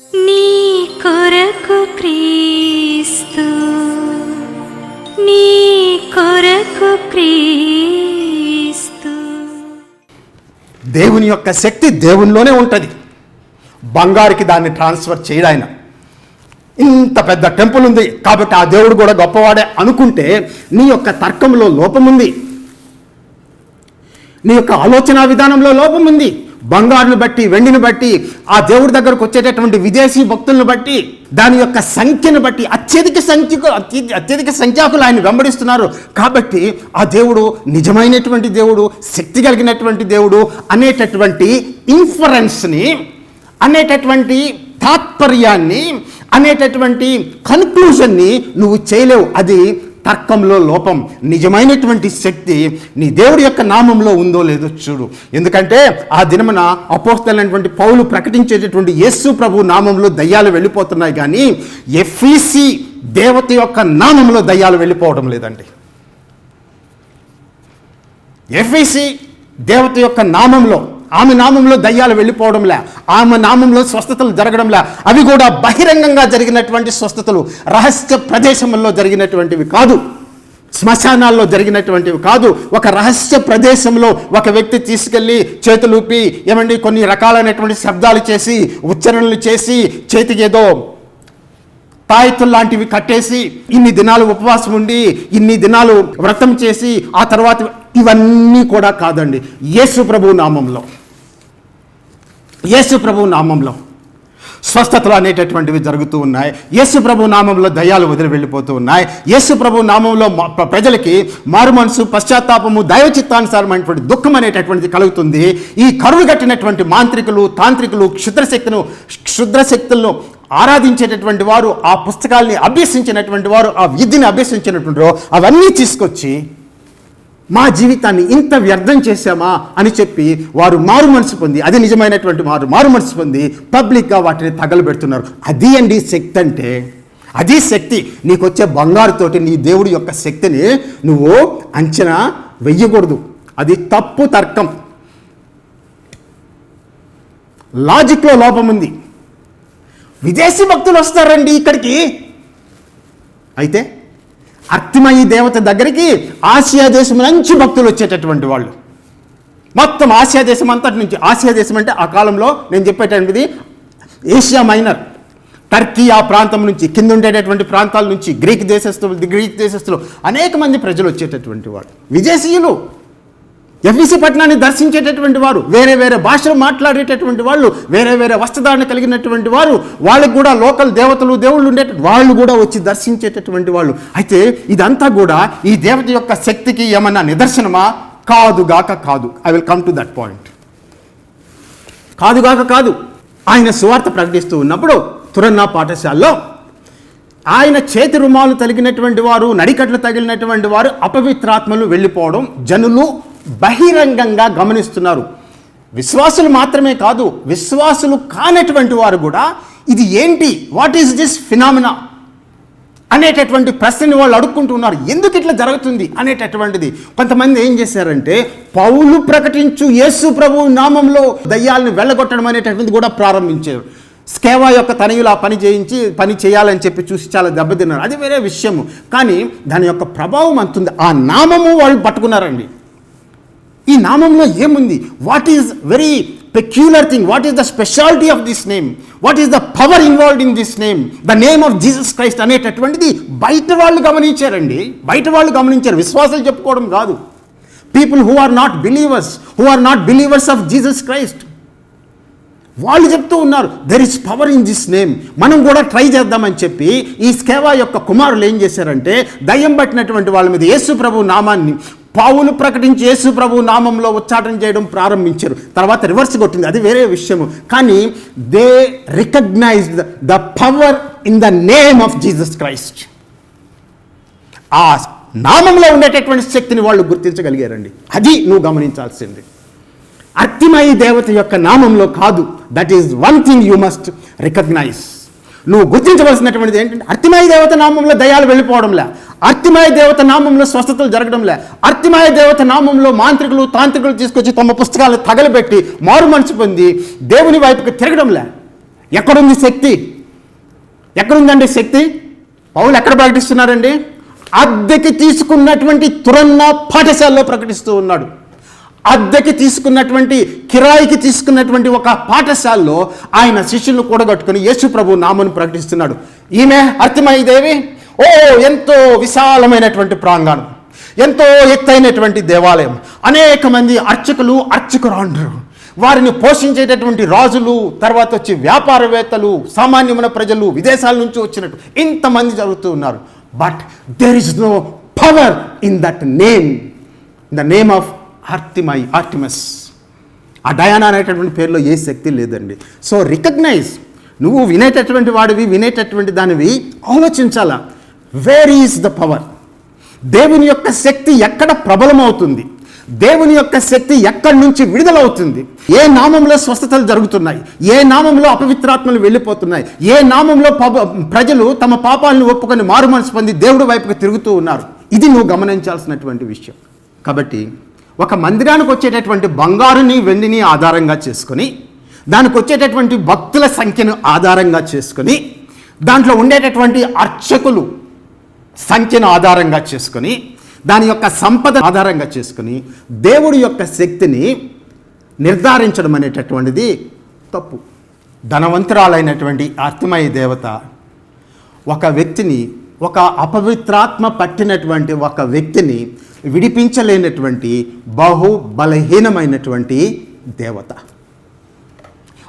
నీ కొరకు క్రీస్తు నీ కొరకు క్రీస్తు. దేవుని యొక్క శక్తి దేవునిలోనే ఉంటుంది. బంగారుకి దాన్ని ట్రాన్స్ఫర్ చేయడు ఆయన. ఇంత పెద్ద టెంపుల్ ఉంది. కాబట్టి ఆ దేవుడు కూడా గొప్పవాడే అనుకుంటే నీ యొక్క తర్కంలో లోపం ఉంది నీ యొక్క ఆలోచన విధానంలో లోపం ఉంది బంగారును బట్టి వెండిని బట్టి ఆ దేవుడి దగ్గరకు వచ్చేటటువంటి విదేశీ భక్తులను బట్టి దాని యొక్క సంఖ్యను బట్టి అత్యధిక సంఖ్యకు అత్యధిక సంఖ్యాకులు ఆయన వెంబడిస్తున్నారు. కాబట్టి ఆ దేవుడు నిజమైనటువంటి దేవుడు శక్తి కలిగినటువంటి దేవుడు అనేటటువంటి ఇన్ఫరెన్స్ని అనేటటువంటి తాత్పర్యాన్ని అనేటటువంటి కన్క్లూజన్ని నువ్వు చేయలేవు. అది తర్కంలో లోపం నిజమైనటువంటి శక్తి నీ దేవుడి యొక్క నామంలో ఉందో లేదో చూడు. ఎందుకంటే ఆ దినమున అపోస్తలైనటువంటి పౌలు ప్రకటించేటటువంటి యేసు ప్రభు నామంలో దయ్యాలు వెళ్ళిపోతున్నాయి కానీ ఎఫ్ఈసి దేవత యొక్క నామంలో దయ్యాలు వెళ్ళిపోవడం లేదండి. ఎఫ్ఈసి దేవత యొక్క నామంలో ఆమె నామంలో దయ్యాలు వెళ్ళిపోవడంలే ఆమె నామంలో స్వస్థతలు జరగడంలే. అవి కూడా బహిరంగంగా జరిగినటువంటి స్వస్థతలు. రహస్య ప్రదేశంలో జరిగినటువంటివి కాదు. శ్మశానాల్లో జరిగినటువంటివి కాదు. ఒక రహస్య ప్రదేశంలో ఒక వ్యక్తి తీసుకెళ్ళి చేతులూపి ఏమండి కొన్ని రకాలైనటువంటి శబ్దాలు చేసి ఉచ్చారణలు చేసి చేతికి ఏదో తాయెత్తులు లాంటివి కట్టేసి ఇన్ని దినాలు ఉపవాసం ఉండి ఇన్ని దినాలు వ్రతం చేసి ఆ తర్వాత ఇవన్నీ కూడా కాదండి. యేసు ప్రభు నామంలో. యేసు ప్రభు నామంలో. స్వస్థతలు అనేటటువంటివి జరుగుతూ ఉన్నాయి. యేసు ప్రభు నామంలో దయ్యాలు వదిలి వెళ్ళిపోతూ ఉన్నాయి. యేసు ప్రభు నామంలో ప్రజలకి మారు మనసు పశ్చాత్తాపము దైవ చిత్తానుసారమైనటువంటి దుఃఖం అనేటటువంటిది కలుగుతుంది. ఈ కరువు కట్టినటువంటి మాంత్రికులు తాంత్రికులు క్షుద్రశక్తులు క్షుద్రశక్తులను ఆరాధించేటటువంటి వారు ఆ పుస్తకాల్ని అభ్యసించినటువంటి వారు ఆ విద్యని అభ్యసించినటువంటి వారు అవన్నీ తీసుకొచ్చి మా జీవితాన్ని ఇంత వ్యర్థం చేశామా అని చెప్పి వారు మారు మనసు పొంది అది నిజమైనటువంటి వారు మారు మనసు పొంది పబ్లిక్గా వాటిని తగలబెడుతున్నారు. అది అండి శక్తి అంటే. అది శక్తి. నీకు వచ్చే బంగారుతోటి నీ దేవుడి యొక్క శక్తిని నువ్వు అంచనా వెయ్యకూడదు. అది తప్పు తర్కం. లాజిక్లో లోపం ఉంది. విదేశీ భక్తులు వస్తారండి ఇక్కడికి. అయితే అర్థమయ్యి దేవత దగ్గరికి ఆసియా దేశం నుంచి భక్తులు వచ్చేటటువంటి వాళ్ళు. మొత్తం ఆసియా దేశం అంతటి నుంచి ఆసియా దేశం అంటే ఆ కాలంలో నేను చెప్పేటటువంటిది ఏషియా మైనర్. టర్కీ ఆ ప్రాంతం నుంచి కింద ఉండేటటువంటి ప్రాంతాల నుంచి గ్రీక్ దేశస్తులు గ్రీక్ దేశస్తులు అనేక మంది ప్రజలు వచ్చేటటువంటి వాళ్ళు. విదేశీయులు ఎఫ్ఈసి పట్టణాన్ని దర్శించేటటువంటి వారు వేరే వేరే భాషలు మాట్లాడేటటువంటి వాళ్ళు వేరే వేరే వస్త్రధారణ కలిగినటువంటి వారు వాళ్ళకి కూడా లోకల్ దేవతలు దేవుళ్ళు ఉండే వాళ్ళు కూడా వచ్చి దర్శించేటటువంటి వాళ్ళు. అయితే ఇదంతా కూడా ఈ దేవత యొక్క శక్తికి ఏమన్నా నిదర్శనమా? కాదుగాక కాదు. I will come to that point కాదుగాక కాదు. ఆయన సువార్త ప్రకటిస్తూ ఉన్నప్పుడు తురన్నా పాఠశాలలో ఆయన చేతి రుమాలు తగిలినటువంటి వారు నడికట్లు తగిలినటువంటి వారు అపవిత్రాత్మలు వెళ్ళిపోవడం జనులు బహిరంగంగా గమనిస్తున్నారు. విశ్వాసులు మాత్రమే కాదు విశ్వాసులు కానటువంటి వారు కూడా ఇది ఏంటి? వాట్ ఈస్ దిస్ ఫినామినా అనేటటువంటి ప్రశ్నని వాళ్ళు అడుక్కుంటున్నారు ఎందుకు ఇట్లా జరుగుతుంది అనేటటువంటిది. కొంతమంది ఏం చేశారంటే పౌలు ప్రకటించు యేసు ప్రభు నామంలో దయ్యాలను వెళ్ళగొట్టడం అనేటటువంటిది కూడా ప్రారంభించారు. స్కేవా యొక్క తనయులు ఆ పని చేయించి పని చేయాలని చెప్పి చూసి చాలా దెబ్బతిన్నారు. అది వేరే విషయము. కానీ దాని యొక్క ప్రభావం అంతుంది. ఆ నామము వాళ్ళు పట్టుకున్నారండి. ఈ నామంలో ఏముంది? What is very peculiar thing what is the speciality of this name what is the power involved in this name the name of Jesus Christ అనేటటువంటిది బయట వాళ్ళు గమనించారండి. బయట వాళ్ళు గమనించారు. విశ్వాసాలు చెప్పుకోవడం కాదు. People who are not believers who are not believers of Jesus Christ వాళ్ళు చెప్తూ ఉన్నారు there is power in this name మనం కూడా ట్రై చేద్దామని చెప్పి ఈ స్కేవా యొక్క కుమారులు ఏం చేశారంటే దయ్యం పట్టినటువంటి వాళ్ళ మీద యేసు ప్రభు నామాన్ని పావులు ప్రకటించి యేసు ప్రభు నామంలో ఉచ్చాటన చేయడం ప్రారంభించారు. తర్వాత రివర్స్ కొట్టింది. అది వేరే విషయము. కానీ they recognised the power in the name of Jesus Christ ఆ నామంలో ఉండేటటువంటి శక్తిని వాళ్ళు గుర్తించగలిగారండి. అది నువ్వు గమనించాల్సింది. అర్తిమయి దేవత యొక్క నామంలో కాదు. That is one thing you must recognise నువ్వు గుర్తించవలసినటువంటిది ఏంటంటే అర్తిమయ దేవత నామంలో దయాలు వెళ్ళిపోవడంలే. అర్తిమయ దేవత నామంలో స్వస్థతలు జరగడంలే. అర్తిమయ దేవత నామంలో మాంత్రికులు తాంత్రికులు తీసుకొచ్చి తమ పుస్తకాలు తగలబెట్టి మారు మనసు పొంది దేవుని వైపుకి తిరగడంలే. ఎక్కడుంది శక్తి? ఎక్కడుందండి శక్తి? పౌలు ఎక్కడ ప్రకటిస్తున్నారండి అద్దెకి తీసుకున్నటువంటి తురన్న పాఠశాలలో ప్రకటిస్తూ ఉన్నాడు. అద్దెకి తీసుకున్నటువంటి కిరాయికి తీసుకున్నటువంటి ఒక పాఠశాలలో ఆయన శిష్యులను కూడగట్టుకుని యేసు ప్రభు నామను ప్రకటిస్తున్నాడు. ఈమె అర్థమైదేవి ఓ ఎంతో విశాలమైనటువంటి ప్రాంగణం. ఎంతో ఎత్తైనటువంటి దేవాలయం. అనేక మంది అర్చకులు అర్చకురాండ్రు. వారిని పోషించేటటువంటి రాజులు తర్వాత వచ్చి వ్యాపారవేత్తలు సామాన్యమైన ప్రజలు విదేశాల నుంచి వచ్చినట్టు ఇంతమంది జరుగుతూ ఉన్నారు. But there is no power in that name the name of ఆర్తిమై Artemis ఆ డయానా అనేటటువంటి పేరులో ఏ శక్తి లేదండి. సో రికగ్నైజ్ నువ్వు వినేటటువంటి వాడివి వినేటటువంటి దానివి ఆలోచించాలా? వేర్ ఈజ్ ద పవర్ దేవుని యొక్క శక్తి ఎక్కడ ప్రబలమవుతుంది? దేవుని యొక్క శక్తి ఎక్కడి నుంచి విడుదలవుతుంది? ఏ నామంలో స్వస్థతలు జరుగుతున్నాయి? ఏ నామంలో అపవిత్రాత్మలు వెళ్ళిపోతున్నాయి? ఏ నామంలో పబ- ప్రజలు తమ పాపాలను ఒప్పుకొని మారు మనసు పొంది దేవుడి వైపుకి తిరుగుతూ ఉన్నారు? ఇది నువ్వు గమనించాల్సినటువంటి విషయం. కాబట్టి ఒక మందిరానికి వచ్చేటటువంటి బంగారుని వెండిని ఆధారంగా చేసుకొని దానికి వచ్చేటటువంటి భక్తుల సంఖ్యను ఆధారంగా చేసుకొని దాంట్లో ఉండేటటువంటి అర్చకులు సంఖ్యను ఆధారంగా చేసుకొని దాని యొక్క సంపద ఆధారంగా చేసుకొని దేవుడి యొక్క శక్తిని నిర్ధారించడం అనేటటువంటిది తప్పు. ధనవంతురాలైనటువంటి అర్థమయ్యే దేవత ఒక వ్యక్తిని ఒక అపవిత్రాత్మ పట్టినటువంటి ఒక వ్యక్తిని విడిపించలేనటువంటి బహు బలహీనమైనటువంటి దేవత.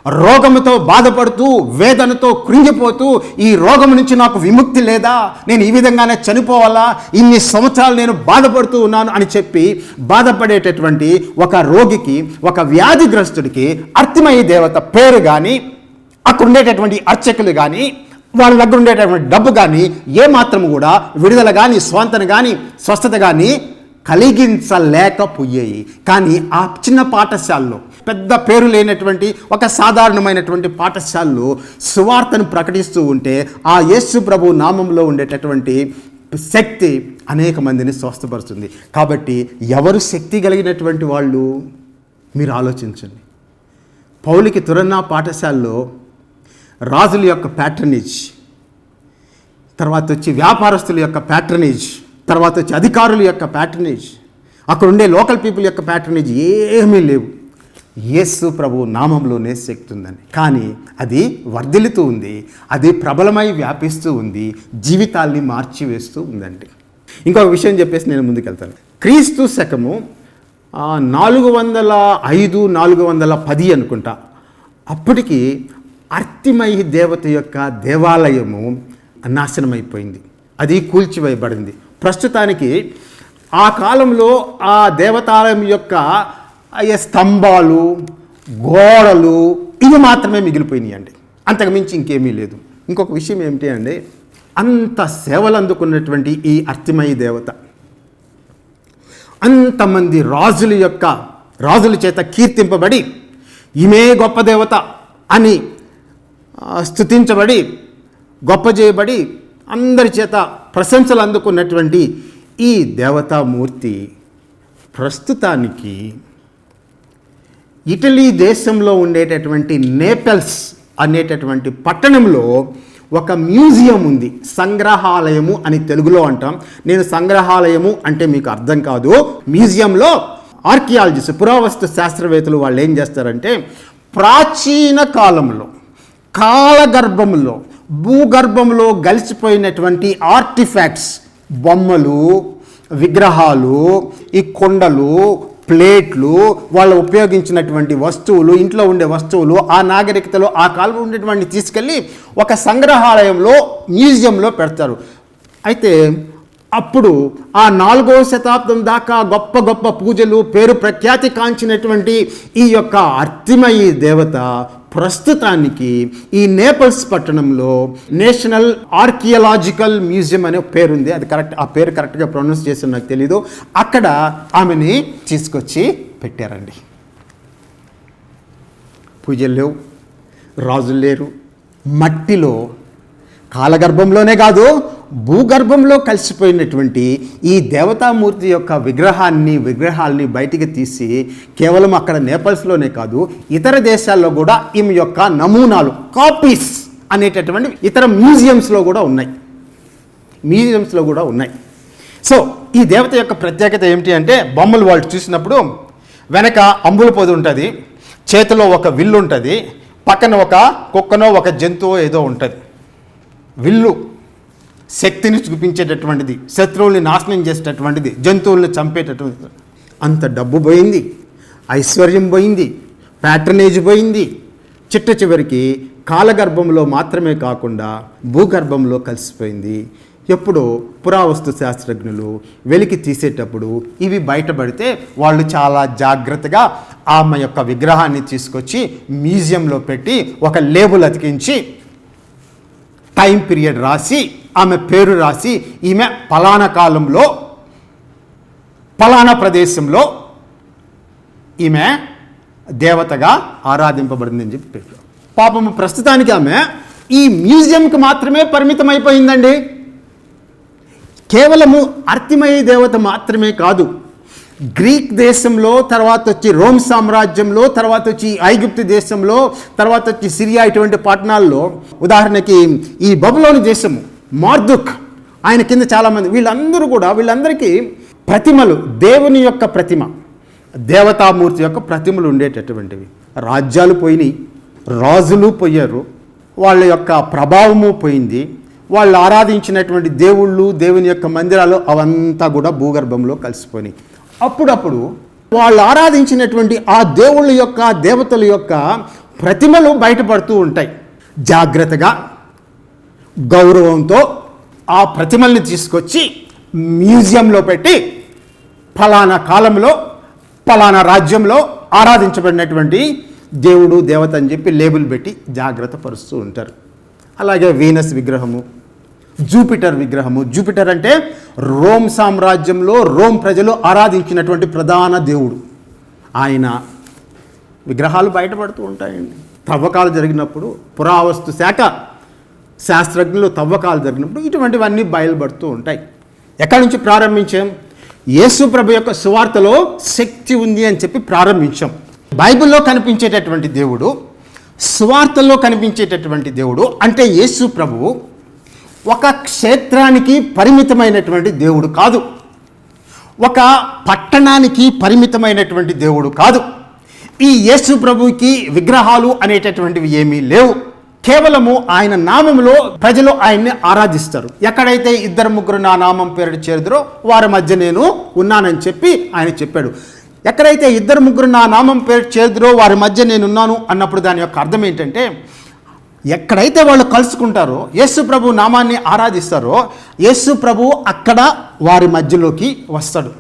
రోగముతో బాధపడుతూ వేదనతో కృంగిపోతూ ఈ రోగం నుంచి నాకు విముక్తి లేదా? నేను ఈ విధంగానే చనిపోవాలా? ఇన్ని సంవత్సరాలు నేను బాధపడుతూ ఉన్నాను అని చెప్పి బాధపడేటటువంటి ఒక రోగికి ఒక వ్యాధిగ్రస్తుడికి అర్థమయ్యే దేవత పేరు కానీ అక్కడ ఉండేటటువంటి అర్చకులు కానీ వాళ్ళ దగ్గర ఉండేటటువంటి డబ్బు కానీ ఏమాత్రం కూడా విడుదల కానీ స్వాంతన కానీ స్వస్థత కానీ కలిగించలేకపోయాయి. కానీ ఆ చిన్న పాఠశాలలో పెద్ద పేరు లేనటువంటి ఒక సాధారణమైనటువంటి పాఠశాలలో సువార్తను ప్రకటిస్తూ ఉంటే ఆ యేసు ప్రభు నామంలో ఉండేటటువంటి శక్తి అనేక మందిని స్వస్థపరుస్తుంది. కాబట్టి ఎవరు శక్తి కలిగినటువంటి వాళ్ళు? మీరు ఆలోచించండి. పౌలికి తురన్నా పాఠశాలలో రాజుల యొక్క ప్యాట్రనేజ్ తర్వాత వచ్చి వ్యాపారస్తుల యొక్క ప్యాట్రనేజ్ తర్వాత వచ్చి అధికారుల యొక్క ప్యాట్రనేజ్ అక్కడ ఉండే లోకల్ పీపుల్ యొక్క ప్యాటర్నేజ్ ఏమీ లేవు. యేసు ప్రభు నామంలోనే శక్తి ఉందని కానీ అది వర్ధిల్లుతూ ఉంది. అది ప్రబలమై వ్యాపిస్తూ ఉంది. జీవితాల్ని మార్చివేస్తూ ఉందండి. ఇంకొక విషయం చెప్పేసి నేను ముందుకెళ్తాను. క్రీస్తు శకము నాలుగు వందల ఐదు నాలుగు వందల పది అనుకుంటా. అప్పటికి అర్తిమయి దేవత యొక్క దేవాలయము నాశనమైపోయింది. అది కూల్చివేయబడింది. ప్రస్తుతానికి ఆ కాలంలో ఆ దేవతాలయం యొక్క అయ్యే స్తంభాలు గోడలు ఇవి మాత్రమే మిగిలిపోయినాయి అండి అంతకు మించి ఇంకేమీ లేదు. ఇంకొక విషయం ఏమిటి అండి అంత సేవలు అందుకున్నటువంటి ఈ అర్తిమయి దేవత అంతమంది రాజుల యొక్క రాజుల చేత కీర్తింపబడి ఈమె గొప్ప దేవత అని స్థుతించబడి స్తుతించబడి గొప్ప చేయబడి అందరి చేత ప్రశంసలు అందుకున్నటువంటి ఈ దేవతామూర్తి ప్రస్తుతానికి ఇటలీ దేశంలో ఉండేటటువంటి నేపెల్స్ అనేటటువంటి పట్టణంలో ఒక మ్యూజియం ఉంది. సంగ్రహాలయము అని తెలుగులో అంటాం. నేను సంగ్రహాలయము అంటే మీకు అర్థం కాదు. మ్యూజియంలో ఆర్కియాలజిస్ట్ పురావస్తు శాస్త్రవేత్తలు వాళ్ళు ఏం చేస్తారంటే ప్రాచీన కాలంలో కాలగర్భంలో భూగర్భంలో గలిచిపోయినటువంటి ఆర్టిఫాక్ట్స్ బొమ్మలు విగ్రహాలు ఈ కొండలు ప్లేట్లు వాళ్ళు ఉపయోగించినటువంటి వస్తువులు ఇంట్లో ఉండే వస్తువులు ఆ నాగరికతలో ఆ కాలంలో ఉండేటువంటి తీసుకెళ్ళి ఒక సంగ్రహాలయంలో మ్యూజియంలో పెడతారు. అయితే అప్పుడు ఆ నాలుగవ శతాబ్దం దాకా గొప్ప గొప్ప పూజలు పేరు ప్రఖ్యాతి కాంచినటువంటి ఈ యొక్క అర్తిమయి దేవత ప్రస్తుతానికి ఈ నేపల్స్ పట్టణంలో నేషనల్ ఆర్కియలాజికల్ మ్యూజియం అనే పేరుంది. అది కరెక్ట్ ఆ పేరు కరెక్ట్గా ప్రొనౌన్స్ చేసి నాకు తెలీదు. అక్కడ ఆమెని తీసుకొచ్చి పెట్టారండి. పూజలు లేవు రాజులు లేరు. మట్టిలో కాలగర్భంలోనే కాదు భూగర్భంలో కలిసిపోయినటువంటి ఈ దేవతామూర్తి యొక్క విగ్రహాన్ని విగ్రహాల్ని బయటికి తీసి కేవలం అక్కడ నేపాల్స్లోనే కాదు ఇతర దేశాల్లో కూడా ఈమె యొక్క నమూనాలు కాపీస్ అనేటటువంటి ఇతర మ్యూజియంస్లో కూడా ఉన్నాయి. మ్యూజియంస్లో కూడా ఉన్నాయి. సో ఈ దేవత యొక్క ప్రత్యేకత ఏమిటి అంటే బొమ్మలు వాళ్ళు చూసినప్పుడు వెనక అంబుల పొది ఉంటుంది చేతిలో ఒక విల్లు ఉంటుంది పక్కన ఒక కుక్కనో ఒక జంతువు ఏదో ఉంటుంది. విల్లు శక్తిని చూపించేటటువంటిది శత్రువుల్ని నాశనం చేసేటటువంటిది జంతువుల్ని చంపేటటువంటిది అంత డబ్బు పోయింది ఐశ్వర్యం పోయింది ప్యాటర్నేజ్ పోయింది. చిట్ట చివరికి కాలగర్భంలో మాత్రమే కాకుండా భూగర్భంలో కలిసిపోయింది. ఎప్పుడో పురావస్తు శాస్త్రజ్ఞులు వెలికి తీసేటప్పుడు ఇవి బయటపడితే వాళ్ళు చాలా జాగ్రత్తగా ఆమె యొక్క విగ్రహాన్ని తీసుకొచ్చి మ్యూజియంలో పెట్టి ఒక లేబుల్ అతికించి టైం పీరియడ్ రాసి ఆమె పేరు రాసి ఈమె పలానా కాలంలో పలానా ప్రదేశంలో ఈమె దేవతగా ఆరాధింపబడిందని చెప్పి పెట్టారు పాపము ప్రస్తుతానికి ఆమె ఈ మ్యూజియంకి మాత్రమే పరిమితం అయిపోయిందండి కేవలము అర్థమయ్యే దేవత మాత్రమే కాదు. గ్రీక్ దేశంలో తర్వాత వచ్చి రోమ్ సామ్రాజ్యంలో తర్వాత వచ్చి ఐగుప్తు దేశంలో తర్వాత వచ్చి సిరియా ఇటువంటి పట్టణాల్లో. ఉదాహరణకి ఈ బబులోని దేశము మార్దుక్ ఆయన కింద చాలామంది వీళ్ళందరూ కూడా వీళ్ళందరికీ ప్రతిమలు దేవుని యొక్క ప్రతిమ దేవతామూర్తి యొక్క ప్రతిమలు ఉండేటటువంటివి. రాజ్యాలు పోయినాయి రాజులు పోయారు వాళ్ళ యొక్క ప్రభావము పోయింది వాళ్ళు ఆరాధించినటువంటి దేవుళ్ళు దేవుని యొక్క మందిరాలు అవంతా కూడా భూగర్భంలో కలిసిపోయినాయి. అప్పుడప్పుడు వాళ్ళు ఆరాధించినటువంటి ఆ దేవుళ్ళ యొక్క దేవతల యొక్క ప్రతిమలు బయటపడుతూ ఉంటాయి. జాగ్రత్తగా గౌరవంతో ఆ ప్రతిమల్ని తీసుకొచ్చి మ్యూజియంలో పెట్టి ఫలానా కాలంలో ఫలానా రాజ్యంలో ఆరాధించబడినటువంటి దేవుడు దేవత అని చెప్పి లేబుల్ పెట్టి జాగ్రత్త పరుస్తూ ఉంటారు. అలాగే వీనస్ విగ్రహము జూపిటర్ విగ్రహము. జూపిటర్ అంటే రోమ్ సామ్రాజ్యంలో రోమ్ ప్రజలు ఆరాధించినటువంటి ప్రధాన దేవుడు. ఆయన విగ్రహాలు బయటపడుతూ ఉంటాయండి. తవ్వకాలు జరిగినప్పుడు పురావస్తు శాఖ శాస్త్రజ్ఞులు తవ్వకాలు జరిగినప్పుడు ఇటువంటివన్నీ బయలుపడుతూ ఉంటాయి. ఎక్కడి నుంచి ప్రారంభించాం? యేసు ప్రభు యొక్క సువార్తలో శక్తి ఉంది అని చెప్పి ప్రారంభించాం. బైబిల్లో కనిపించేటటువంటి దేవుడు సువార్తల్లో కనిపించేటటువంటి దేవుడు అంటే యేసు ప్రభువు ఒక క్షేత్రానికి పరిమితమైనటువంటి దేవుడు కాదు. ఒక పట్టణానికి పరిమితమైనటువంటి దేవుడు కాదు. ఈ యేసు ప్రభుకి విగ్రహాలు అనేటటువంటివి ఏమీ లేవు. కేవలము ఆయన నామములో ప్రజలు ఆయన్ని ఆరాధిస్తారు. ఎక్కడైతే ఇద్దరు ముగ్గురు నా నామం పేరు చేరుదరో వారి మధ్య నేను ఉన్నానని చెప్పి ఆయన చెప్పాడు. ఎక్కడైతే ఇద్దరు ముగ్గురు నా నామం పేరు చేరుదరో వారి మధ్య నేను ఉన్నాను అన్నప్పుడు దాని యొక్క అర్థం ఏంటంటే ఎక్కడైతే వాళ్ళు కలుసుకుంటారో యేసు ప్రభు నామాన్ని ఆరాధిస్తారో యేసు ప్రభు అక్కడ వారి మధ్యలోకి వస్తాడు.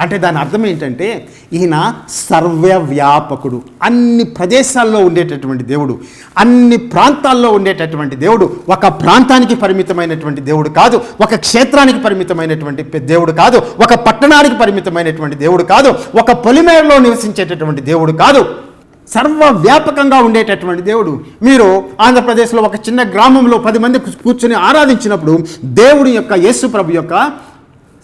అంటే దాని అర్థం ఏంటంటే ఈయన సర్వవ్యాపకుడు అన్ని ప్రదేశాల్లో ఉండేటటువంటి దేవుడు అన్ని ప్రాంతాల్లో ఉండేటటువంటి దేవుడు ఒక ప్రాంతానికి పరిమితమైనటువంటి దేవుడు కాదు ఒక క్షేత్రానికి పరిమితమైనటువంటి దేవుడు కాదు ఒక పట్టణానికి పరిమితమైనటువంటి దేవుడు కాదు ఒక పొలిమేరలో నివసించేటటువంటి దేవుడు కాదు. సర్వవ్యాపకంగా ఉండేటటువంటి దేవుడు. మీరు ఆంధ్రప్రదేశ్లో ఒక చిన్న గ్రామంలో పది మంది కూర్చొని ఆరాధించినప్పుడు దేవుడి యొక్క యేసు ప్రభు యొక్క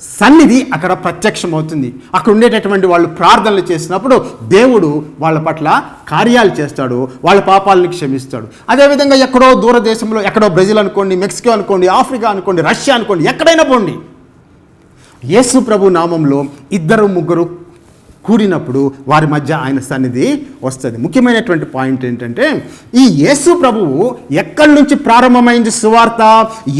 సన్నిధి అక్కడ ప్రత్యక్షమవుతుంది. అక్కడ ఉండేటటువంటి వాళ్ళు ప్రార్థనలు చేసినప్పుడు దేవుడు వాళ్ళ పట్ల కార్యాలు చేస్తాడు వాళ్ళ పాపాలను క్షమిస్తాడు. అదేవిధంగా ఎక్కడో దూరదేశంలో ఎక్కడో బ్రెజిల్ అనుకోండి మెక్సికో అనుకోండి ఆఫ్రికా అనుకోండి రష్యా అనుకోండి ఎక్కడైనా పోండి. యేసు ప్రభు నామంలో ఇద్దరు ముగ్గురు కూడినప్పుడు వారి మధ్య ఆయన సన్నిధి వస్తుంది. ముఖ్యమైనటువంటి పాయింట్ ఏంటంటే ఈ యేసు ప్రభువు ఎక్కడి నుంచి ప్రారంభమైంది సువార్త?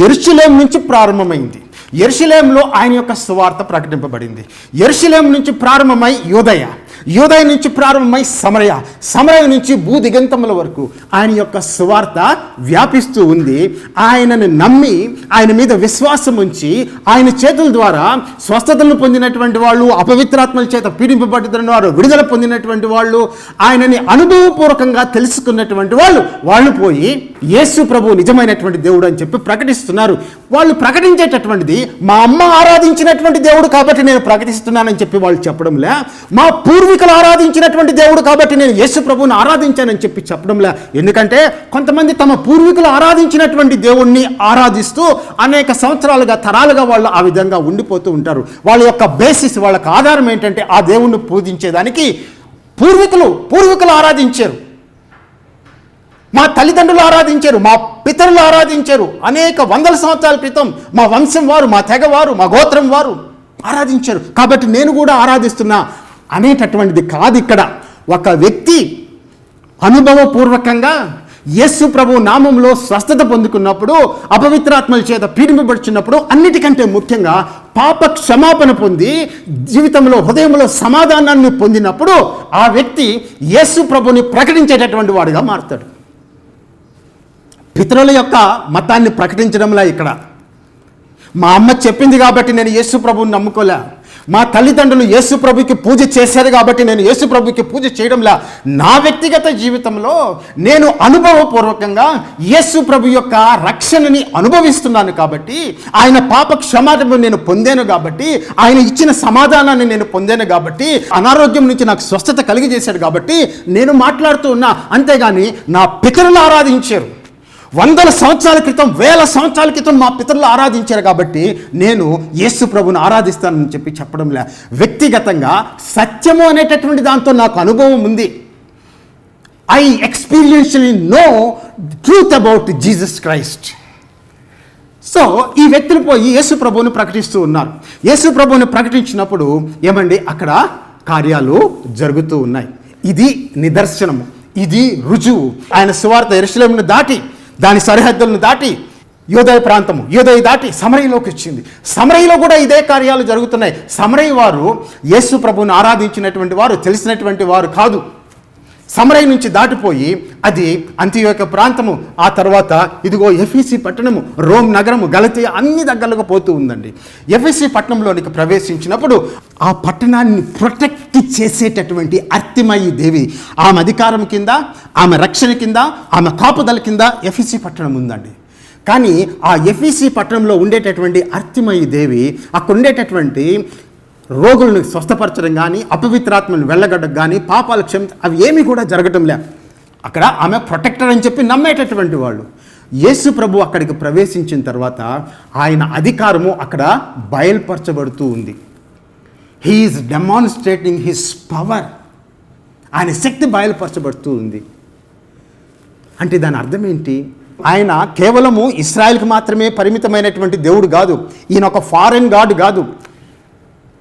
ఎరుచులేం నుంచి ప్రారంభమైంది. ఎరుషులేంలో ఆయన యొక్క సువార్త ప్రకటింపబడింది. ఎరుషులేం నుంచి ప్రారంభమై యోదయ యోదయ నుంచి ప్రారంభమై సమరయ సమరయ నుంచి భూదిగంతముల వరకు ఆయన యొక్క సువార్త వ్యాపిస్తూ ఉంది. ఆయనను నమ్మి ఆయన మీద విశ్వాసం ఉంచి ఆయన చేతుల ద్వారా స్వస్థతలను పొందినటువంటి వాళ్ళు అపవిత్రాత్మల చేత పీడింపబడిన వారు విడుదల పొందినటువంటి వాళ్ళు ఆయనని అనుభవపూర్వకంగా తెలుసుకున్నటువంటి వాళ్ళు వాళ్ళు పోయి యేసు ప్రభు నిజమైనటువంటి దేవుడు అని చెప్పి ప్రకటిస్తున్నారు. వాళ్ళు ప్రకటించేటటువంటిది మా అమ్మ ఆరాధించినటువంటి దేవుడు కాబట్టి నేను ప్రకటిస్తున్నానని చెప్పి వాళ్ళు చెప్పడంలే. మా పూర్వీకులు ఆరాధించినటువంటి దేవుడు కాబట్టి నేను యేసు ప్రభువుని ఆరాధించానని చెప్పి చెప్పడంలే. ఎందుకంటే కొంతమంది తమ పూర్వీకులు ఆరాధించినటువంటి దేవుణ్ణి ఆరాధిస్తూ అనేక సంవత్సరాలుగా తరాలుగా వాళ్ళు ఆ విధంగా ఉండిపోతూ ఉంటారు. వాళ్ళ యొక్క బేసిస్ వాళ్ళకి ఆధారం ఏంటంటే ఆ దేవుణ్ణి పూజించేదానికి పూర్వీకులు పూర్వీకులు ఆరాధించారు. మా తల్లిదండ్రులు ఆరాధించారు మా పితరులు ఆరాధించారు. అనేక వందల సంవత్సరాల క్రితం మా వంశం వారు మా తెగవారు మా గోత్రం వారు ఆరాధించారు. కాబట్టి నేను కూడా ఆరాధిస్తున్నా అనేటటువంటిది కాదు ఇక్కడ. ఒక వ్యక్తి అనుభవపూర్వకంగా యేసు ప్రభు నామంలో స్వస్థత పొందుకున్నప్పుడు అపవిత్రాత్మల చేత పీడింపబడుచున్నప్పుడు అన్నిటికంటే ముఖ్యంగా పాప క్షమాపణ పొంది జీవితంలో హృదయంలో సమాధానాన్ని పొందినప్పుడు ఆ వ్యక్తి యేసు ప్రభుని ప్రకటించేటటువంటి వాడిగా మారుతాడు. పితరుల యొక్క మతాన్ని ప్రకటించడంలా ఇక్కడ. మా అమ్మ చెప్పింది కాబట్టి నేను యేసు ప్రభుని నమ్ముకోలే. మా తల్లిదండ్రులు యేసు ప్రభుకి పూజ చేశారు కాబట్టి నేను యేసు ప్రభుకి పూజ చేయడంలా నా వ్యక్తిగత జీవితంలో నేను అనుభవపూర్వకంగా యేసు ప్రభు యొక్క రక్షణని అనుభవిస్తున్నాను కాబట్టి ఆయన పాప క్షమాపణ నేను పొందాను కాబట్టి ఆయన ఇచ్చిన సమాధానాన్ని నేను పొందాను కాబట్టి అనారోగ్యం నుంచి నాకు స్వస్థత కలిగజేశాడు కాబట్టి నేను మాట్లాడుతూ ఉన్నా అంతేగాని నా పితరులు ఆరాధించారు. వందల సంవత్సరాల క్రితం వేల సంవత్సరాల క్రితం మా పితరులు ఆరాధించారు కాబట్టి నేను యేసు ప్రభుని ఆరాధిస్తానని చెప్పి చెప్పడం లే వ్యక్తిగతంగా సత్యము అనేటటువంటి దాంతో నాకు అనుభవం ఉంది. I experientially know truth about Jesus Christ so ఈ వ్యక్తులు పోయి యేసు ప్రభువుని ప్రకటిస్తూ ఉన్నారు. యేసు ప్రభువుని ప్రకటించినప్పుడు ఏమండి? అక్కడ కార్యాలు జరుగుతూ ఉన్నాయి. ఇది నిదర్శనము. ఇది రుజువు. ఆయన సువార్త ఎరుసలేమును దాటి దాని సరిహద్దులను దాటి యోదయ ప్రాంతము యోదయ దాటి సమరయ్యలోకి వచ్చింది. సమరయ్యలో కూడా ఇదే కార్యాలు జరుగుతున్నాయి. సమరయ్య వారు యేసు ప్రభుని ఆరాధించినటువంటి వారు తెలిసినటువంటి వారు కాదు. సమరయ్య నుంచి దాటిపోయి అది అంత్యోక ప్రాంతము. ఆ తర్వాత ఇదిగో ఎఫీసీ పట్టణము రోమ్ నగరము గలతీ అన్ని దగ్గరలకు పోతూ ఉందండి. ఎఫీసీ పట్టణంలోనికి ప్రవేశించినప్పుడు ఆ పట్టణాన్ని ప్రొటెక్ట్ చేసేటటువంటి అర్తిమయి దేవి ఆమె అధికారం కింద ఆమె రక్షణ కింద ఆమె కాపుదల కింద ఎఫీసీ పట్టణం ఉందండి. కానీ ఆ ఎఫీసీ పట్టణంలో ఉండేటటువంటి అర్తిమయి దేవి అక్కడ ఉండేటటువంటి రోగులను స్వస్థపరచడం కానీ అపవిత్రాత్మను వెళ్ళగడ్డం కానీ పాపాలు క్షమి అవి ఏమీ కూడా జరగటం లే. అక్కడ ఆమె ప్రొటెక్టర్ అని చెప్పి నమ్మేటటువంటి వాళ్ళు. యేసు ప్రభు అక్కడికి ప్రవేశించిన తర్వాత ఆయన అధికారము అక్కడ బయలుపరచబడుతూ ఉంది. హీఈస్ డెమాన్స్ట్రేటింగ్ హిస్ పవర్ ఆయన శక్తి బయలుపరచబడుతూ ఉంది. అంటే దాని అర్థం ఏంటి ఆయన కేవలము ఇస్రాయల్కి మాత్రమే పరిమితమైనటువంటి దేవుడు కాదు. ఈయన ఒక ఫారెన్ గాడ్ కాదు.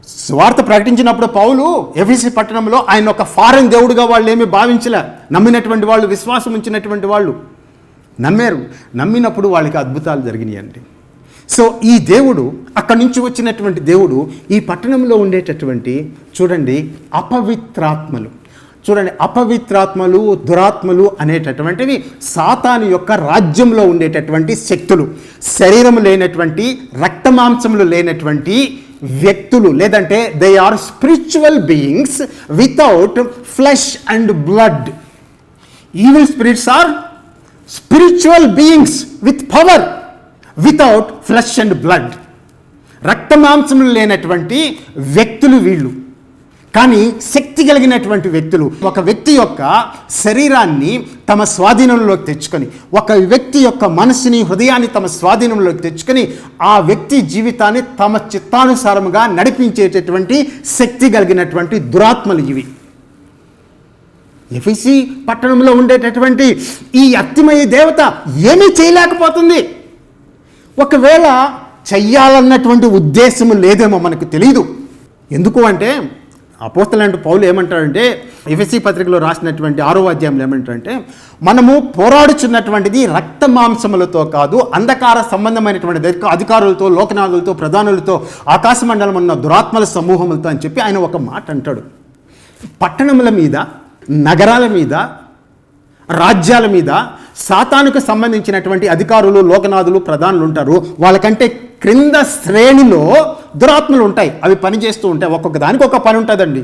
స్వార్థ ప్రకటించినప్పుడు పౌలు ఎఫీసీ పట్టణంలో ఆయన ఒక ఫారెన్ దేవుడుగా వాళ్ళు ఏమీ భావించలే. నమ్మినటువంటి వాళ్ళు విశ్వాసం ఉంచినటువంటి వాళ్ళు నమ్మారు. నమ్మినప్పుడు వాళ్ళకి అద్భుతాలు జరిగినాయండి. సో ఈ దేవుడు అక్కడి నుంచి వచ్చినటువంటి దేవుడు ఈ పట్టణంలో ఉండేటటువంటి చూడండి అపవిత్రాత్మలు. చూడండి అపవిత్రాత్మలు దురాత్మలు అనేటటువంటివి సాతాను యొక్క రాజ్యంలో ఉండేటటువంటి శక్తులు. శరీరం లేనటువంటి రక్తమాంసములు లేనటువంటి వ్యక్తులు లేదంటే they are spiritual beings without flesh and blood evil spirits are spiritual beings with power without flesh and blood రక్తమాంసములు లేనటువంటి వ్యక్తులు వీళ్ళు. కానీ శక్తి కలిగినటువంటి వ్యక్తులు ఒక వ్యక్తి యొక్క శరీరాన్ని తమ స్వాధీనంలోకి తెచ్చుకొని ఒక వ్యక్తి యొక్క మనసుని హృదయాన్ని తమ స్వాధీనంలోకి తెచ్చుకొని ఆ వ్యక్తి జీవితాన్ని తమ చిత్తానుసారముగా నడిపించేటటువంటి శక్తి కలిగినటువంటి దురాత్మలు ఇవి. ఎఫిసి పట్టణంలో ఉండేటటువంటి ఈ అత్తిమయ దేవత ఏమీ చేయలేకపోతుంది. ఒకవేళ చెయ్యాలన్నటువంటి ఉద్దేశం లేదేమో మనకు తెలియదు ఎందుకు అంటే అపోస్తలంటే పౌలు ఏమంటాడంటే ఎఫ్ఎస్సి పత్రికలో రాసినటువంటి ఆరో అధ్యాయంలో ఏమంటారంటే మనము పోరాడుచున్నటువంటిది రక్త మాంసములతో కాదు అంధకార సంబంధమైనటువంటి అధికారులతో లోకనాథులతో ప్రధానులతో ఆకాశ మండలం ఉన్న దురాత్మల సమూహములతో అని చెప్పి ఆయన ఒక మాట అంటాడు. పట్టణముల మీద నగరాల మీద రాజ్యాల మీద సాతానుకు సంబంధించినటువంటి అధికారులు లోకనాథులు ప్రధానులు ఉంటారు. వాళ్ళకంటే క్రింద శ్రేణిలో దురాత్మలు ఉంటాయి. అవి పనిచేస్తూ ఉంటాయి. ఒక్కొక్క దానికి ఒక పని ఉంటుందండి.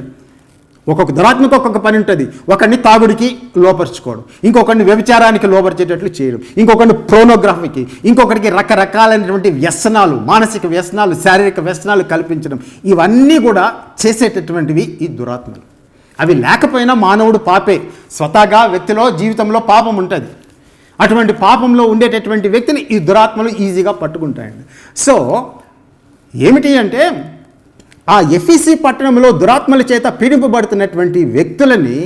ఒక్కొక్క దురాత్మకు ఒక్కొక్క పని ఉంటుంది. ఒకరిని తాగుడికి లోపరుచుకోవడం ఇంకొకరిని వ్యభిచారానికి లోపరిచేటట్లు చేయడం ఇంకొకరిని ప్రోనోగ్రఫీకి ఇంకొకరికి రకరకాలైనటువంటి వ్యసనాలు మానసిక వ్యసనాలు శారీరక వ్యసనాలు కల్పించడం ఇవన్నీ కూడా చేసేటటువంటివి ఈ దురాత్మలు. అవి లేకపోయినా మానవుడు పాపే. స్వతహాగా వ్యక్తిలో జీవితంలో పాపం ఉంటుంది. అటువంటి పాపంలో ఉండేటటువంటి వ్యక్తిని ఈ దురాత్మలు ఈజీగా పట్టుకుంటాయండి. సో ఏమిటి అంటే ఆ ఎఫ్ఈసి పట్టణంలో దురాత్మల చేత పీడింపబడుతున్నటువంటి వ్యక్తులని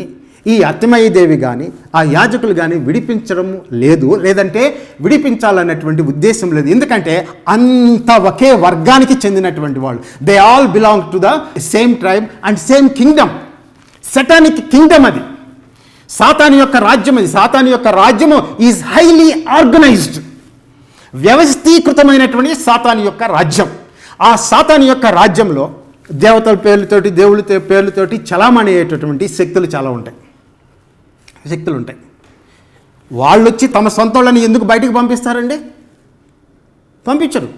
ఈ అత్తమయ్య దేవి కానీ ఆ యాజకులు కానీ విడిపించడం లేదు లేదంటే విడిపించాలన్నటువంటి ఉద్దేశం లేదు. ఎందుకంటే అంత ఒకే వర్గానికి చెందినటువంటి వాళ్ళు. They all belong to the same tribe and same kingdom satanic kingdom అది. సాతాని యొక్క రాజ్యం అది. సాతాని యొక్క రాజ్యము ఈజ్ హైలీ ఆర్గనైజ్డ్ వ్యవస్థీకృతమైనటువంటి సాతాని యొక్క రాజ్యం. ఆ సాతాను యొక్క రాజ్యంలో దేవతల పేర్లతోటి దేవుళ్ళ పేర్లతోటి చలామణి అయ్యేటటువంటి శక్తులు చాలా ఉంటాయి. శక్తులు ఉంటాయి వాళ్ళు వచ్చి తమ సొంత వాళ్ళని ఎందుకు బయటకు పంపిస్తారండి? పంపించరు.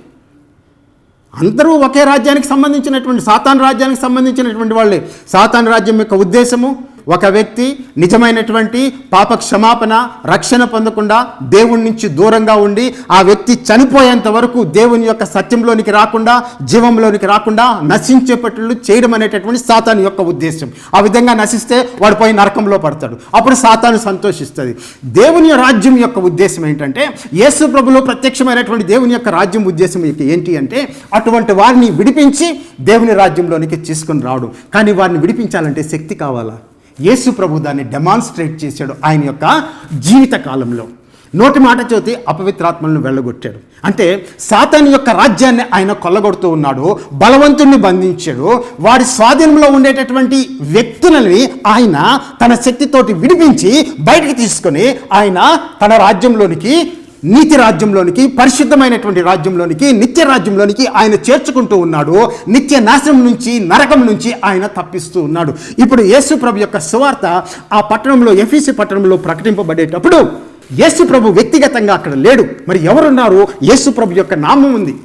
అందరూ ఒకే రాజ్యానికి సంబంధించినటువంటి సాతాన్ రాజ్యానికి సంబంధించినటువంటి వాళ్ళే. సాతాన్ రాజ్యం యొక్క ఉద్దేశము ఒక వ్యక్తి నిజమైనటువంటి పాప క్షమాపణ రక్షణ పొందకుండా దేవుని నుంచి దూరంగా ఉండి ఆ వ్యక్తి చనిపోయేంత వరకు దేవుని యొక్క సత్యంలోనికి రాకుండా జీవంలోనికి రాకుండా నశించేపట్లు చేయడం అనేటటువంటి సాతాను యొక్క ఉద్దేశం ఆ విధంగా నశిస్తే వాడు పోయి నరకంలో పడతాడు. అప్పుడు సాతాను సంతోషిస్తుంది. దేవుని రాజ్యం యొక్క ఉద్దేశం ఏంటంటే యేసు ప్రభులో ప్రత్యక్షమైనటువంటి దేవుని యొక్క రాజ్యం ఉద్దేశం ఏంటి అంటే అటువంటి వారిని విడిపించి దేవుని రాజ్యంలోనికి తీసుకొని రావడం. కానీ వారిని విడిపించాలంటే శక్తి కావాలా? యేసు ప్రభు దాన్ని డెమాన్స్ట్రేట్ చేశాడు ఆయన యొక్క జీవిత కాలంలో నోటి మాట చేతి అపవిత్రాత్మలను వెళ్ళగొట్టాడు. అంటే సాతాను యొక్క రాజ్యాన్ని ఆయన కొల్లగొడుతూ ఉన్నాడు బలవంతుణ్ణి బంధించాడు వాడి స్వాధీనంలో ఉండేటటువంటి వ్యక్తులని ఆయన తన శక్తితోటి విడిపించి బయటికి తీసుకొని ఆయన తన రాజ్యంలోనికి నీతి రాజ్యంలోనికి పరిశుద్ధమైనటువంటి రాజ్యంలోనికి నిత్య రాజ్యంలోనికి ఆయన చేర్చుకుంటూ ఉన్నాడు. నిత్య నాశనం నుంచి నరకం నుంచి ఆయన తప్పిస్తూ ఉన్నాడు. ఇప్పుడు యేసు ప్రభు యొక్క సువార్త ఆ పట్టణంలో ఎఫీసి పట్టణంలో ప్రకటింపబడేటప్పుడు యేసు ప్రభు వ్యక్తిగతంగా అక్కడ లేడు. మరి ఎవరున్నారు? యేసు ప్రభు యొక్క నామం ఉంది.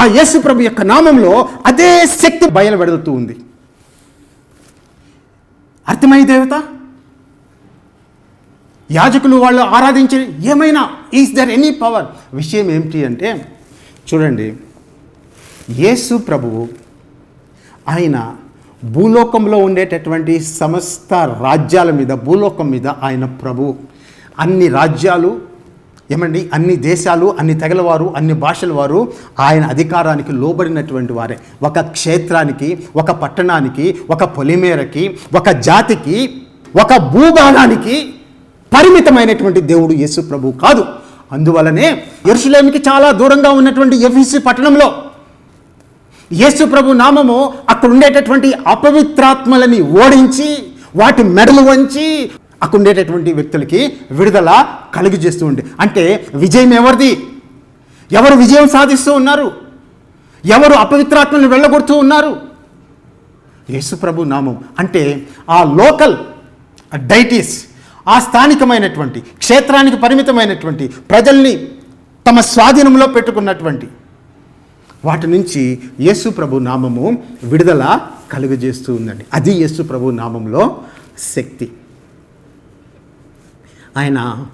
ఆ యేసు ప్రభు యొక్క నామంలో అదే శక్తి బయలువెడుతూ ఉంది. అర్థమై దేవత? యాజకులు వాళ్ళు ఆరాధించే ఏమైనా? ఈజ్ దర్ ఎనీ పవర్ విషయం ఏమిటి అంటే చూడండి యేసు ప్రభువు ఆయన భూలోకంలో ఉండేటటువంటి సమస్త రాజ్యాల మీద భూలోకం మీద ఆయన ప్రభు అన్ని రాజ్యాలు ఏమండి? అన్ని దేశాలు అన్ని తెగలవారు అన్ని భాషల వారు ఆయన అధికారానికి లోబడినటువంటి వారే. ఒక క్షేత్రానికి ఒక పట్టణానికి ఒక పొలిమేరకి ఒక జాతికి ఒక భూభాగానికి పరిమితమైనటువంటి దేవుడు యేసు ప్రభు కాదు. అందువలనే ఎరుసలేమికి చాలా దూరంగా ఉన్నటువంటి ఎఫీసీ పట్టణంలో యేసు ప్రభు నామము అక్కడ ఉండేటటువంటి అపవిత్రాత్మలని ఓడించి వాటి మెడలు వంచి అక్కడ ఉండేటటువంటి వ్యక్తులకి విడుదల కలుగజేస్తూ చేస్తూ అంటే విజయం ఎవరిది? ఎవరు విజయం సాధిస్తూ ఉన్నారు? ఎవరు అపవిత్రాత్మని వెళ్ళగొడుతూ ఉన్నారు? యేసుప్రభు నామం. అంటే ఆ లోకల్ డైటీస్ ఆ స్థానికమైనటువంటి క్షేత్రానికి పరిమితమైనటువంటి ప్రజల్ని తమ స్వాధీనంలో పెట్టుకున్నటువంటి వాటి నుంచి యేసు ప్రభు నామము విడుదల కలుగజేస్తూ ఉందండి. అది యేసు ప్రభు నామంలో శక్తి. ఆయన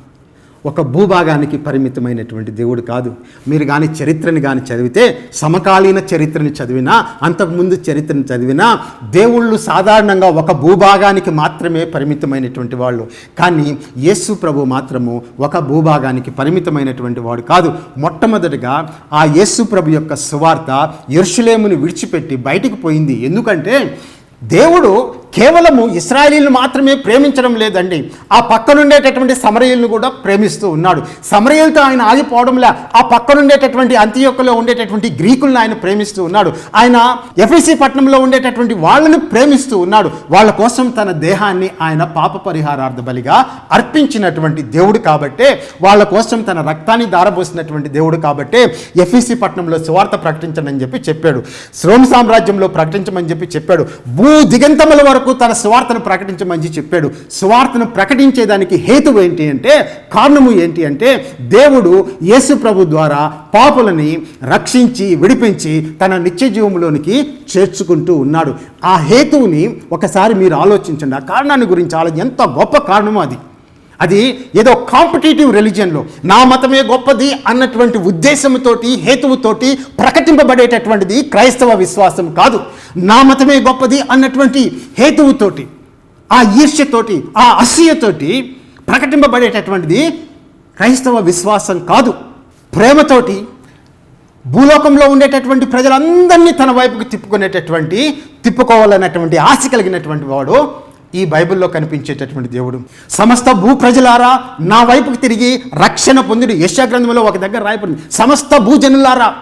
ఒక భూభాగానికి పరిమితమైనటువంటి దేవుడు కాదు. మీరు కానీ చరిత్రని కానీ చదివితే సమకాలీన చరిత్రని చదివినా అంతకుముందు చరిత్రని చదివినా దేవుళ్ళు సాధారణంగా ఒక భూభాగానికి మాత్రమే పరిమితమైనటువంటి వాళ్ళు. కానీ యేసు ప్రభు మాత్రము ఒక భూభాగానికి పరిమితమైనటువంటి వాడు కాదు. మొట్టమొదటిగా ఆ యేసు ప్రభు యొక్క సువార్త ఎరుషులేముని విడిచిపెట్టి బయటికి పోయింది. ఎందుకంటే దేవుడు కేవలము ఇస్రాయలీలను మాత్రమే ప్రేమించడం లేదండి. ఆ పక్కనుండేటటువంటి సమరయులను కూడా ప్రేమిస్తూ ఉన్నాడు. సమరయులతో ఆయన ఆగిపోవడంలే ఆ పక్కనుండేటటువంటి అంత్యొక్కలో ఉండేటటువంటి గ్రీకులను ఆయన ప్రేమిస్తూ ఉన్నాడు. ఆయన ఎఫ్ఈసి పట్టణంలో ఉండేటటువంటి వాళ్ళను ప్రేమిస్తూ ఉన్నాడు. వాళ్ళ కోసం తన దేహాన్ని ఆయన పాప పరిహారార్థ బలిగా అర్పించినటువంటి దేవుడు కాబట్టే వాళ్ళ కోసం తన రక్తాన్ని దారబోసినటువంటి దేవుడు కాబట్టే ఎఫ్ఈసి పట్టణంలో సువార్త ప్రకటించండి అని చెప్పి చెప్పాడు. శ్రోమ సామ్రాజ్యంలో ప్రకటించమని చెప్పి చెప్పాడు. భూ దిగంతముల వరకు తన స్వార్థను ప్రకటించమని చెప్పాడు. స్వార్థను ప్రకటించేదానికి హేతువు ఏంటి అంటే కారణము ఏంటి అంటే దేవుడు యేసు ప్రభు ద్వారా పాపులని రక్షించి విడిపించి తన నిత్య జీవంలోనికి చేర్చుకుంటూ ఉన్నాడు. ఆ హేతువుని ఒకసారి మీరు ఆలోచించండి. ఆ కారణాన్ని గురించి ఆలో ఎంత గొప్ప కారణమో అది. అది ఏదో కాంపిటేటివ్ రిలీజియన్లో నా మతమే గొప్పది అన్నటువంటి ఉద్దేశంతోటి హేతువుతోటి ప్రకటింపబడేటటువంటిది క్రైస్తవ విశ్వాసం కాదు. నా మతమే గొప్పది అన్నటువంటి హేతువుతోటి ఆ ఈర్ష్యతోటి ఆ అసూయతోటి ప్రకటింపబడేటటువంటిది క్రైస్తవ విశ్వాసం కాదు. ప్రేమతోటి భూలోకంలో ఉండేటటువంటి ప్రజలందరినీ తన వైపుకి తిప్పుకునేటటువంటి తిప్పుకోవాలన్నటువంటి ఆశ కలిగినటువంటి వాడు ఈ బైబిల్లో కనిపించేటటువంటి దేవుడు. సమస్త భూ ప్రజలారా నా వైపుకి తిరిగి రక్షణ పొందిడు. యశాగ్రంథంలో ఒక దగ్గర రాయబడింది. సమస్త భూజనులారా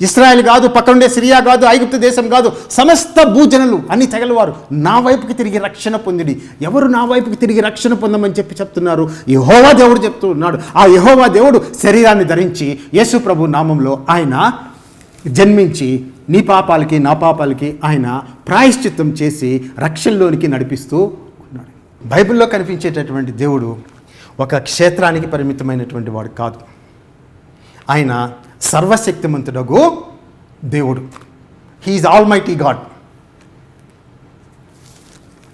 ఇస్రాయల్ కాదు పక్కనుండే సిరియా కాదు ఐగుప్తు దేశం కాదు సమస్త భూజనులు అన్ని తెగలవారు. నా వైపుకి తిరిగి రక్షణ పొందిడి. ఎవరు నా వైపుకి తిరిగి రక్షణ పొందమని చెప్పి చెప్తున్నారు? యహోవా దేవుడు చెప్తున్నాడు ఆ యహోవా దేవుడు శరీరాన్ని ధరించి యేసు ప్రభు నామంలో ఆయన జన్మించి నీ పాపాలకి నా పాపాలకి ఆయన ప్రాయశ్చిత్తం చేసి రక్షణలోనికి నడిపిస్తూ ఉన్నాడు. బైబిల్లో కనిపించేటటువంటి దేవుడు ఒక క్షేత్రానికి పరిమితమైనటువంటి వాడు కాదు. ఆయన సర్వశక్తిమంతుడగు దేవుడు. హీఈస్ ఆల్ మైటీ గాడ్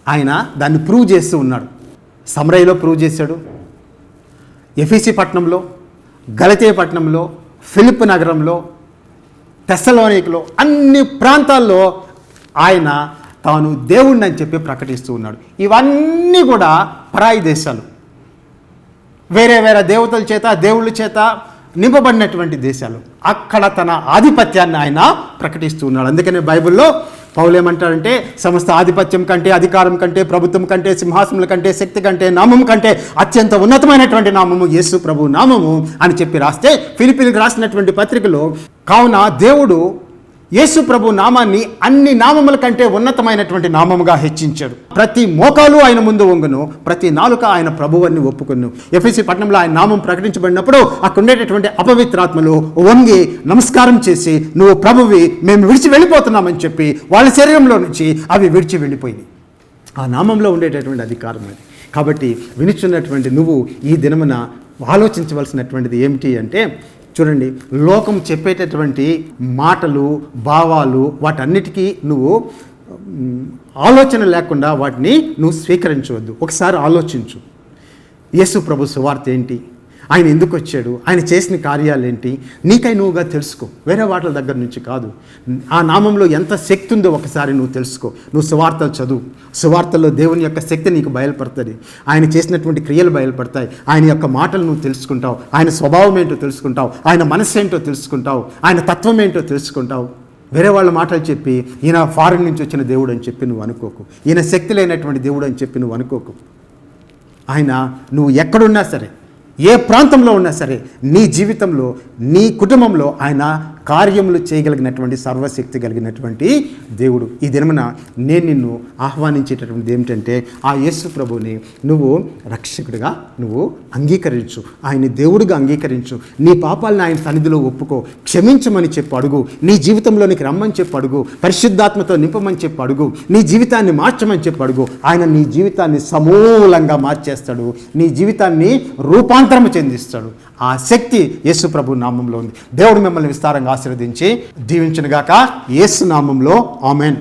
ఆయన దాన్ని ప్రూవ్ చేస్తూ ఉన్నాడు. సమరయ్యలో ప్రూవ్ చేశాడు. ఎఫీసీ పట్టణంలో గలతే పట్టణంలో ఫిలిప్ నగరంలో తెస్సలోనికలో అన్ని ప్రాంతాల్లో ఆయన తాను దేవుణ్ణి అని చెప్పి ప్రకటిస్తూ ఉన్నాడు. ఇవన్నీ కూడా పరాయి దేశాలు. వేరే వేరే దేవతల చేత దేవుళ్ళ చేత నింపబడినటువంటి దేశాలు. అక్కడ తన ఆధిపత్యాన్ని ఆయన ప్రకటిస్తూ ఉన్నాడు. అందుకనే బైబిల్లో పౌలు ఏమంటాడంటే సమస్త ఆధిపత్యం కంటే అధికారం కంటే ప్రభుత్వం కంటే సింహాసనముల కంటే శక్తి కంటే నామం కంటే అత్యంత ఉన్నతమైనటువంటి నామము యేసు ప్రభు నామము అని చెప్పి రాస్తే ఫిలిపిన్కి రాసినటువంటి పత్రికలో కావున దేవుడు యేసు ప్రభు నామాన్ని అన్ని నామముల కంటే ఉన్నతమైనటువంటి నామముగా హెచ్చించాడు. ప్రతి మోకాలు ఆయన ముందు వంగును ప్రతి నాలుక ఆయన ప్రభువన్ని ఒప్పుకును. ఎఫ్ఎసి పట్టణంలో ఆయన నామం ప్రకటించబడినప్పుడు అక్కడ ఉండేటటువంటి అపవిత్రాత్మలు వంగి నమస్కారం చేసి నువ్వు ప్రభువి మేము విడిచి వెళ్ళిపోతున్నామని చెప్పి వాళ్ళ శరీరంలో నుంచి అవి విడిచి వెళ్ళిపోయినాయి. ఆ నామంలో ఉండేటటువంటి అధికారం అది. కాబట్టి వినిచున్నటువంటి నువ్వు ఈ దినమున ఆలోచించవలసినటువంటిది ఏమిటి అంటే చూడండి లోకం చెప్పేటటువంటి మాటలు భావాలు వాటన్నిటికీ నువ్వు ఆలోచన లేకుండా వాటిని నువ్వు స్వీకరించవద్దు. ఒకసారి ఆలోచించు. యేసు ప్రభు సువార్త ఏంటి? ఆయన ఎందుకు వచ్చాడు? ఆయన చేసిన కార్యాలు ఏంటి నీకై నువ్వుగా తెలుసుకో. వేరే వాటిల దగ్గర నుంచి కాదు. ఆ నామంలో ఎంత శక్తి ఉందో ఒకసారి నువ్వు తెలుసుకో. నువ్వు సువార్తలు చదువు. సువార్తల్లో దేవుని యొక్క శక్తి నీకు బయలుపడుతుంది ఆయన చేసినటువంటి క్రియలు బయలుపడతాయి. ఆయన యొక్క మాటలు నువ్వు తెలుసుకుంటావు. ఆయన స్వభావం ఏంటో తెలుసుకుంటావు. ఆయన మనస్సు ఏంటో తెలుసుకుంటావు. ఆయన తత్వం ఏంటో తెలుసుకుంటావు. వేరే వాళ్ళ మాటలు చెప్పి ఈయన ఫారెన్ నుంచి వచ్చిన దేవుడు అని చెప్పి నువ్వు అనుకోకు. ఈయన శక్తి లేనటువంటి దేవుడు అని చెప్పి నువ్వు అనుకోకు. ఆయన నువ్వు ఎక్కడున్నా సరే ఏ ప్రాంతంలో ఉన్నా సరే నీ జీవితంలో నీ కుటుంబంలో ఆయన కార్యములు చేయగలిగినటువంటి సర్వశక్తి కలిగినటువంటి దేవుడు. ఈ దినమున నేను నిన్ను ఆహ్వానించేటటువంటిది ఏమిటంటే ఆ యేసు ప్రభుని నువ్వు రక్షకుడిగా నువ్వు అంగీకరించు. ఆయన దేవుడిగా అంగీకరించు. నీ పాపాలను ఆయన సన్నిధిలో ఒప్పుకో. క్షమించమని చెప్పు అడుగు. నీ జీవితంలోనికి రమ్మని చెప్పు అడుగు. పరిశుద్ధాత్మతో నింపమని చెప్పు అడుగు. నీ జీవితాన్ని మార్చమని చెప్పు అడుగు. ఆయన నీ జీవితాన్ని సమూలంగా మార్చేస్తాడు. నీ జీవితాన్ని రూపాంతరము చెందిస్తాడు. ఆ శక్తి యేసు ప్రభు నామంలో ఉంది. దేవుడు మిమ్మల్ని విస్తారంగా ఆశీర్వదించి దీవించునుగాక. యేసు నామంలో. ఆమెన్.